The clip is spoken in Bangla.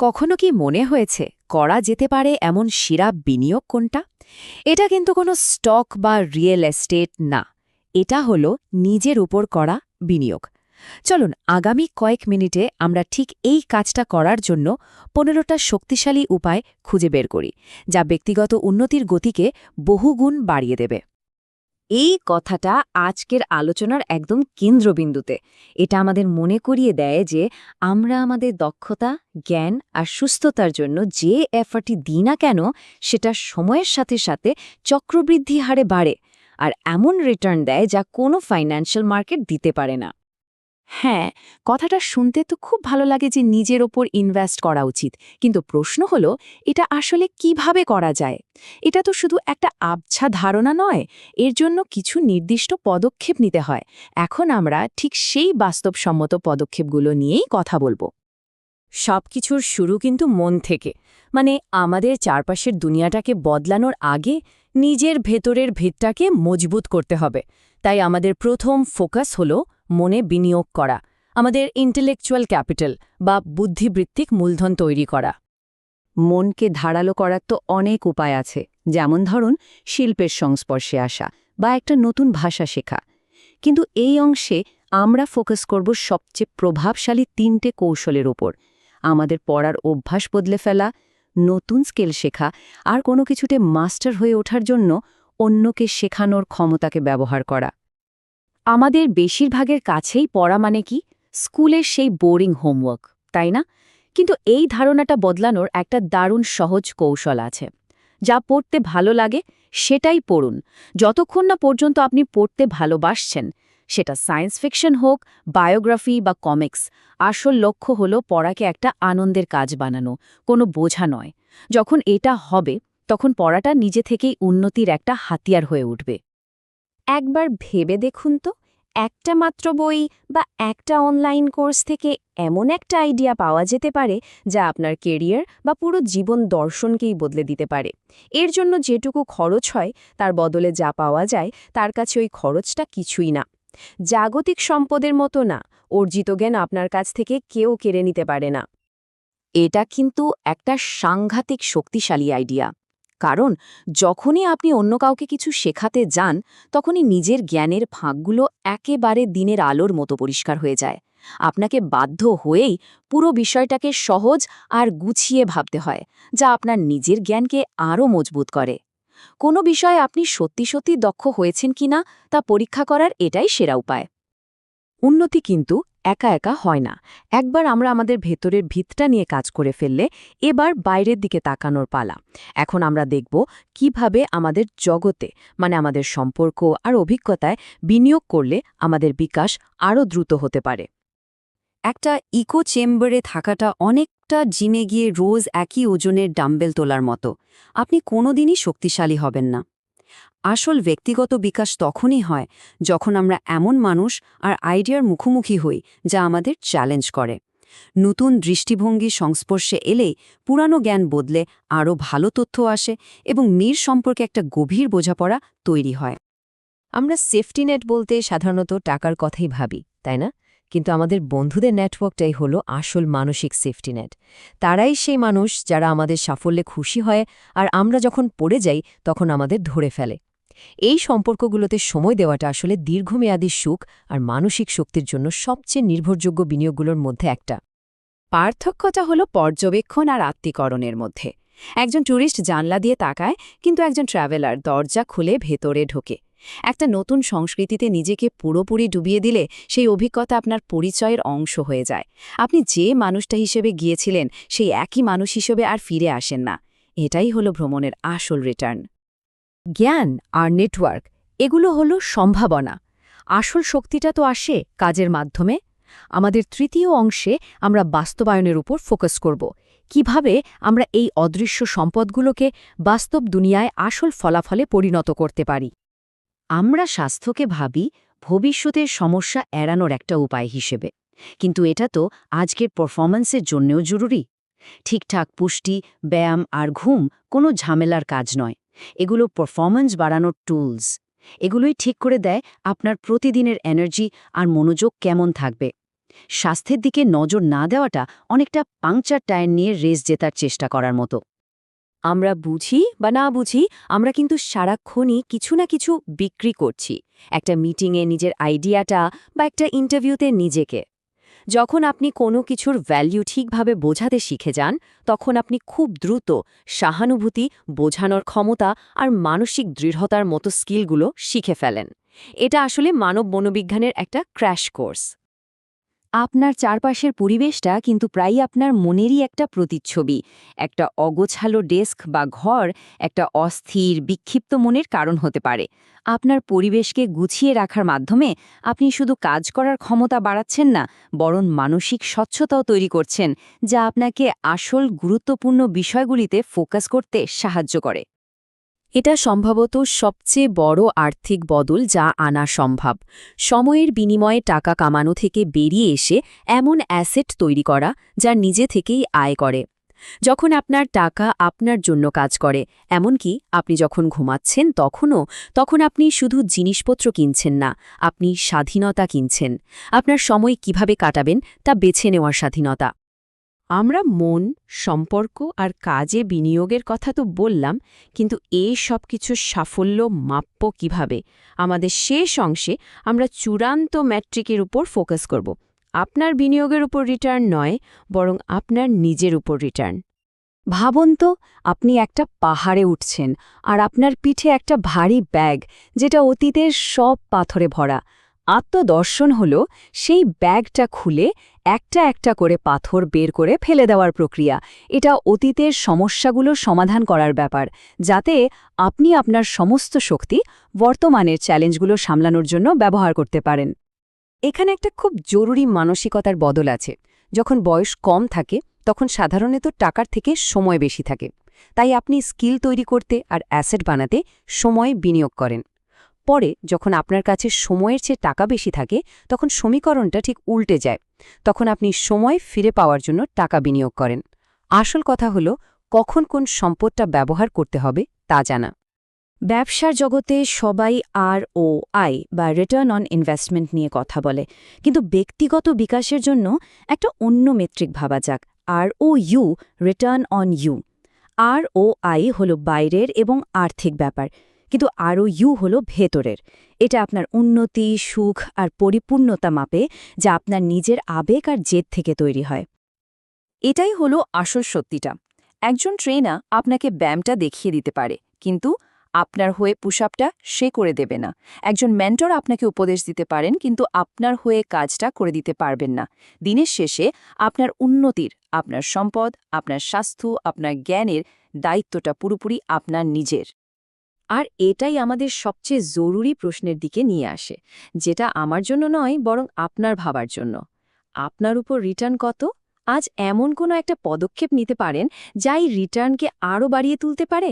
কখনো কি মনে হয়েছে করা যেতে পারে এমন সেরা বিনিয়োগ কোনটা? এটা কিন্তু কোনো স্টক বা রিয়েল এস্টেট না। এটা হলো নিজের উপর করা বিনিয়োগ। চলুন, আগামী কয়েক মিনিটে আমরা ঠিক এই কাজটা করার জন্য পনেরোটা শক্তিশালী উপায় খুঁজে বের করি, যা ব্যক্তিগত উন্নতির গতিকে বহুগুণ বাড়িয়ে দেবে। এই কথাটা আজকের আলোচনার একদম কেন্দ্রবিন্দুতে। এটা আমাদের মনে করিয়ে দেয় যে আমরা আমাদের দক্ষতা, জ্ঞান আর সুস্থতার জন্য যে এফার্টটি দিই না কেন, সেটা সময়ের সাথে সাথে চক্রবৃদ্ধি হারে বাড়ে আর এমন রিটার্ন দেয় যা কোনো ফাইন্যান্সিয়াল মার্কেট দিতে পারে না। হ্যাঁ কথাটা শুনতে তো খুব ভালো লাগে যে নিজের ওপর ইনভেস্ট করা উচিত। কিন্তু প্রশ্ন হলো, এটা আসলে কীভাবে করা যায়? এটা তো শুধু একটা আবছা ধারণা নয়, এর জন্য কিছু নির্দিষ্ট পদক্ষেপ নিতে হয়। এখন আমরা ঠিক সেই বাস্তবসম্মত পদক্ষেপগুলো নিয়েই কথা বলব। সবকিছুর শুরু কিন্তু মন থেকে। মানে আমাদের চারপাশের দুনিয়াটাকে বদলানোর আগে নিজের ভেতরের ভিতটাকে মজবুত করতে হবে। তাই আমাদের প্রথম ফোকাস হলো মনে বিনিয়োগ করা, আমাদের ইন্টেলেকচুয়াল ক্যাপিটাল বা বুদ্ধিবৃত্তিক মূলধন তৈরি করা। মনকে ধারালো করার তো অনেক উপায় আছে, যেমন ধরুন শিল্পের সংস্পর্শে আসা বা একটা নতুন ভাষা শেখা। কিন্তু এই অংশে আমরা ফোকাস করব সবচেয়ে প্রভাবশালী তিনটে কৌশলের ওপর আমাদের পড়ার অভ্যাস বদলে ফেলা, নতুন স্কেল শেখা, আর কোনো কিছুতে মাস্টার হয়ে ওঠার জন্য অন্যকে শেখানোর ক্ষমতাকে ব্যবহার করা। আমাদের বেশিরভাগের কাছেই পড়া মানে কি? স্কুলের সেই বোরিং হোমওয়ার্ক, তাই না? কিন্তু এই ধারণাটা বদলানোর একটা দারুণ সহজ কৌশল আছে। যা পড়তে ভালো লাগে, সেটাই পড়ুন। যতক্ষণ না পর্যন্ত আপনি পড়তে ভালোবাসছেন, সেটা সায়েন্স ফিকশন হোক, বায়োগ্রাফি বা কমিক্স, আসল লক্ষ্য হলো পড়াকে একটা আনন্দের কাজ বানানো, কোনো বোঝা নয়। যখন এটা হবে, তখন পড়াটা নিজে থেকেই উন্নতির একটা হাতিয়ার হয়ে উঠবে। একবার ভেবে দেখুন তো। একটা মাত্র বই বা একটা অনলাইন কোর্স থেকে এমন একটা আইডিয়া পাওয়া যেতে পারে যা আপনার কেরিয়ার বা পুরো জীবন দর্শনকেই বদলে দিতে পারে। এর জন্য যেটুকু খরচ হয়, তার বদলে যা পাওয়া যায়, তার কাছে ওই খরচটা কিছুই না। জাগতিক সম্পদের মতো না, অর্জিত জ্ঞান আপনার কাছ থেকে কেউ কেড়ে নিতে পারে না। এটা কিন্তু একটা সাংঘাতিক শক্তিশালী আইডিয়া কারণ যখনই আপনি অন্য কাউকে কিছু শেখাতে যান, তখনই নিজের জ্ঞানের ফাঁকগুলো একেবারে দিনের আলোর মতো পরিষ্কার হয়ে যায়। আপনাকে বাধ্য হয়েই পুরো বিষয়টাকে সহজ আর গুছিয়ে ভাবতে হয়, যা আপনার নিজের জ্ঞানকে আরও মজবুত করে। কোনো বিষয়ে আপনি সত্যি সত্যি দক্ষ হয়েছেন কিনা তা পরীক্ষা করার এটাই সেরা উপায়। উন্নতি কিন্তু একা একা হয় না। একবার আমরা আমাদের ভেতরের ভিতটা নিয়ে কাজ করে ফেললে এবার বাইরের দিকে তাকানোর পালা। এখন আমরা দেখব কীভাবে আমাদের জগতে মানে আমাদের সম্পর্ক আর অভিজ্ঞতায় বিনিয়োগ করলে আমাদের বিকাশ আরও দ্রুত হতে পারে। একটা ইকো চেম্বারে থাকাটা অনেকটা জিমে গিয়ে রোজ একই ওজনের ডাম্বেল তোলার মতো। আপনি কোনোদিনই শক্তিশালী হবেন না। আসল ব্যক্তিগত বিকাশ তখনই হয় যখন আমরা এমন মানুষ আর আইডিয়ার মুখোমুখি হই যা আমাদের চ্যালেঞ্জ করে। নতুন দৃষ্টিভঙ্গি সংস্পর্শে এলেই পুরানো জ্ঞান বদলে আরও ভালো তথ্য আসে এবং মীর সম্পর্কে একটা গভীর বোঝাপড়া তৈরি হয়। আমরা সেফটি নেট বলতে সাধারণত টাকার কথাই ভাবি, তাই না? কিন্তু আমাদের বন্ধুদের নেটওয়ার্কটাই হলো আসল মানসিক সেফটি নেট তারাই সেই মানুষ যারা আমাদের সাফল্যে খুশি হয় আর আমরা যখন পড়ে যাই তখন আমাদের ধরে ফেলে। এই সম্পর্কগুলোতে সময় দেওয়াটা আসলে দীর্ঘমেয়াদী সুখ আর মানসিক শক্তির জন্য সবচেয়ে নির্ভরযোগ্য বিনিয়োগগুলোর মধ্যে একটা। পার্থক্যটা হলো পর্যবেক্ষণ আর আত্মীকরণের মধ্যে। একজন ট্যুরিস্ট জানলা দিয়ে তাকায়, কিন্তু একজন ট্রাভেলার দরজা খুলে ভেতরে ঢোকে। একটা নতুন সংস্কৃতিতে নিজেকে পুরোপুরি ডুবিয়ে দিলে সেই অভিজ্ঞতা আপনার পরিচয়ের অংশ হয়ে যায়। আপনি যে মানুষটা হিসেবে গিয়েছিলেন, সেই একই মানুষ হিসেবে আর ফিরে আসেন না। এটাই হলো ভ্রমণের আসল রিটার্ন জ্ঞান আর নেটওয়ার্ক এগুলো হলো সম্ভাবনা। আসল শক্তিটা তো আসে কাজের মাধ্যমে। আমাদের তৃতীয় অংশে আমরা বাস্তবায়নের উপর ফোকাস করব। কীভাবে আমরা এই অদৃশ্য সম্পদগুলোকে বাস্তব দুনিয়ায় আসল ফলাফলে পরিণত করতে পারি? আমরা স্বাস্থ্যকে ভাবি, ভবিষ্যতের সমস্যা এড়ানোর একটা উপায় হিসেবে। কিন্তু এটা তো আজকের পারফরম্যান্সের জন্যও জরুরি। ঠিকঠাক পুষ্টি, ব্যায়াম আর ঘুম কোনো ঝামেলার কাজ নয়। এগুলো পারফরম্যান্স বাড়ানোর টুলস এগুলোই ঠিক করে দেয় আপনার প্রতিদিনের এনার্জি আর মনোযোগ কেমন থাকবে। স্বাস্থ্যের দিকে নজর না দেওয়াটা অনেকটা পাংচার টায়ার নিয়ে রেস জেতার চেষ্টা করার মতো। আমরা বুঝি বা না বুঝি, আমরা কিন্তু সারাক্ষণই কিছু না কিছু বিক্রি করছি। একটা মিটিংয়ে নিজের আইডিয়াটা বা একটা ইন্টারভিউতে নিজেকে। যখন আপনি কোনো কিছুর ভ্যালু ঠিকভাবে বোঝাতে শিখে যান, তখন আপনি খুব দ্রুত সহানুভূতি, বোঝানোর ক্ষমতা আর মানসিক দৃঢ়তার মতো স্কিলগুলো শিখে ফেলেন। এটা আসলে মানব মনোবিজ্ঞানের একটা ক্র্যাশ কোর্স আপনার চারপাশের পরিবেশটা কিন্তু প্রায়ই আপনার মনেরই একটা প্রতিচ্ছবি, একটা অগোছালো ডেস্ক বা ঘর, একটা অস্থির, বিক্ষিপ্ত মনের কারণ হতে পারে। আপনার পরিবেশকে গুছিয়ে রাখার মাধ্যমে আপনি শুধু কাজ করার ক্ষমতা বাড়াচ্ছেন না, বরং মানসিক স্বচ্ছতাও তৈরি করছেন, যা আপনাকে আসল গুরুত্বপূর্ণ বিষয়গুলিতে ফোকাস করতে সাহায্য করে। এটা সম্ভবত সবচেয়ে বড় আর্থিক বদল যা আনা সম্ভব। সময়ের বিনিময়ে টাকা কামানো থেকে বেরিয়ে এসে এমন অ্যাসেট তৈরি করা যা নিজে থেকেই আয় করে। যখন আপনার টাকা আপনার জন্য কাজ করে, এমনকি আপনি যখন ঘুমাচ্ছেন তখনও, তখন আপনি শুধু জিনিসপত্র কিনছেন না, আপনি স্বাধীনতা কিনছেন। আপনার সময় কীভাবে কাটাবেন তা বেছে নেওয়ার স্বাধীনতা। আমরা মন, সম্পর্ক আর কাজে বিনিয়োগের কথা তো বললাম, কিন্তু এই সব কিছুর সাফল্য মাপ্য কীভাবে? আমাদের শেষ অংশে আমরা চূড়ান্ত ম্যাট্রিকের উপর ফোকাস করব। আপনার বিনিয়োগের উপর রিটার্ন নয়, বরং আপনার নিজের উপর রিটার্ন। ভাবুন তো, আপনি একটা পাহাড়ে উঠছেন, আর আপনার পিঠে একটা ভারী ব্যাগ, যেটা অতীতের সব পাথরে ভরা। আত্মদর্শন হল সেই ব্যাগটা খুলে একটা একটা করে পাথর বের করে ফেলে দেওয়ার প্রক্রিয়া। এটা অতীতের সমস্যাগুলো সমাধান করার ব্যাপার, যাতে আপনি আপনার সমস্ত শক্তি বর্তমানের চ্যালেঞ্জগুলো সামলানোর জন্য ব্যবহার করতে পারেন। এখানে একটা খুব জরুরি মানসিকতার বদল আছে। যখন বয়স কম থাকে, তখন সাধারণত টাকার থেকে সময় বেশি থাকে। তাই আপনি স্কিল তৈরি করতে আর অ্যাসেট বানাতে সময় বিনিয়োগ করেন। পরে যখন আপনার কাছে সময়ের চেয়ে টাকা বেশি থাকে, তখন সমীকরণটা ঠিক উল্টে যায়। তখন আপনি সময় ফিরে পাওয়ার জন্য টাকা বিনিয়োগ করেন। আসল কথা হল, কখন কোন সম্পদটা ব্যবহার করতে হবে তা জানা। ব্যবসার জগতে সবাই আর ও আই বা রিটার্ন অন ইনভেস্টমেন্ট নিয়ে কথা বলে। কিন্তু ব্যক্তিগত বিকাশের জন্য একটা অন্য মেট্রিক ভাবা যাক, R O U return on U R O I হল বাইরের এবং আর্থিক ব্যাপার। কিন্তু আরও ইউ হল ভেতরের। এটা আপনার উন্নতি, সুখ আর পরিপূর্ণতা মাপে, যা আপনার নিজের আবেগ আর জেদ থেকে তৈরি হয়। এটাই হলো আসল সত্যিটা। একজন ট্রেনার আপনাকে ব্যায়ামটা দেখিয়ে দিতে পারে, কিন্তু আপনার হয়ে পুশআপটা সে করে দেবে না। একজন মেন্টর আপনাকে উপদেশ দিতে পারেন, কিন্তু আপনার হয়ে কাজটা করে দিতে পারবেন না। দিনের শেষে আপনার উন্নতির, আপনার সম্পদ, আপনার স্বাস্থ্য, আপনার জ্ঞানের দায়িত্বটা পুরোপুরি আপনার নিজের। আর এটাই আমাদের সবচেয়ে জরুরি প্রশ্নের দিকে নিয়ে আসে, যেটা আমার জন্য নয়, বরং আপনার ভাবার জন্য। আপনার উপর রিটার্ন কত? আজ এমন কোনো একটা পদক্ষেপ নিতে পারেন, যা এই রিটার্নকে আরও বাড়িয়ে তুলতে পারে?